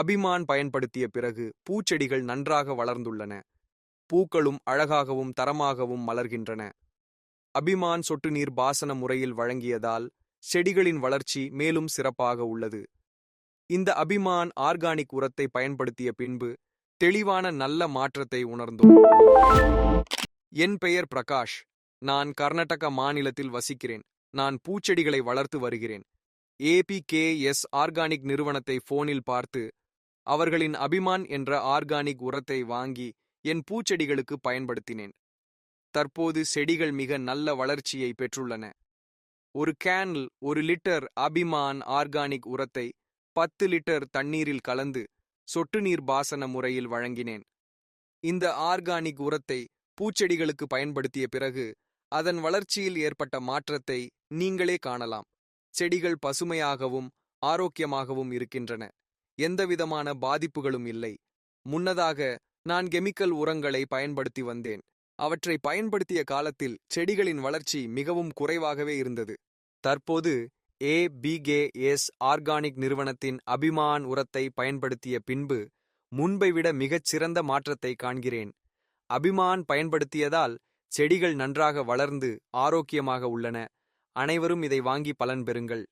அபிமான் பயன்படுத்திய பிறகு பூச்செடிகள் நன்றாக வளர்ந்துள்ளன. பூக்களும் அழகாகவும் தரமாகவும் மலர்கின்றன. அபிமான் சொட்டு நீர் பாசன முறையில் வழங்கியதால் செடிகளின் வளர்ச்சி மேலும் சிறப்பாக உள்ளது. இந்த அபிமான் ஆர்கானிக் உரத்தை பயன்படுத்திய பின்பு தெளிவான நல்ல மாற்றத்தை உணர்ந்தோம். என் பெயர் பிரகாஷ். நான் கர்நாடக மாநிலத்தில் வசிக்கிறேன். நான் பூச்செடிகளை வளர்த்து வருகிறேன். ஏபிகேஎஸ் ஆர்கானிக் நிறுவனத்தை போனில் பார்த்து அவர்களின் அபிமான் என்ற ஆர்கானிக் உரத்தை வாங்கி என் பூச்செடிகளுக்கு பயன்படுத்தினேன். தற்போது செடிகள் மிக நல்ல வளர்ச்சியை பெற்றுள்ளன. ஒரு கேனில் ஒரு லிட்டர் அபிமான் ஆர்கானிக் உரத்தை பத்து லிட்டர் தண்ணீரில் கலந்து சொட்டு நீர் பாசன முறையில் வழங்கினேன். இந்த ஆர்கானிக் உரத்தை பூச்செடிகளுக்கு பயன்படுத்திய பிறகு அதன் வளர்ச்சியில் ஏற்பட்ட மாற்றத்தை நீங்களே காணலாம். செடிகள் பசுமையாகவும் ஆரோக்கியமாகவும் இருக்கின்றன. எந்தவிதமான பாதிப்புகளும் இல்லை. முன்னதாக நான் கெமிக்கல் உரங்களை பயன்படுத்தி வந்தேன். அவற்றை பயன்படுத்திய காலத்தில் செடிகளின் வளர்ச்சி மிகவும் குறைவாகவே இருந்தது. தற்போது ஏ பிகே எஸ் ஆர்கானிக் நிறுவனத்தின் அபிமான் உரத்தை பயன்படுத்திய பின்பு முன்பை விட மிகச் சிறந்த மாற்றத்தை காண்கிறேன். அபிமான் பயன்படுத்தியதால் செடிகள் நன்றாக வளர்ந்து ஆரோக்கியமாக உள்ளன. அனைவரும் இதை வாங்கி பலன் பெறுங்கள்.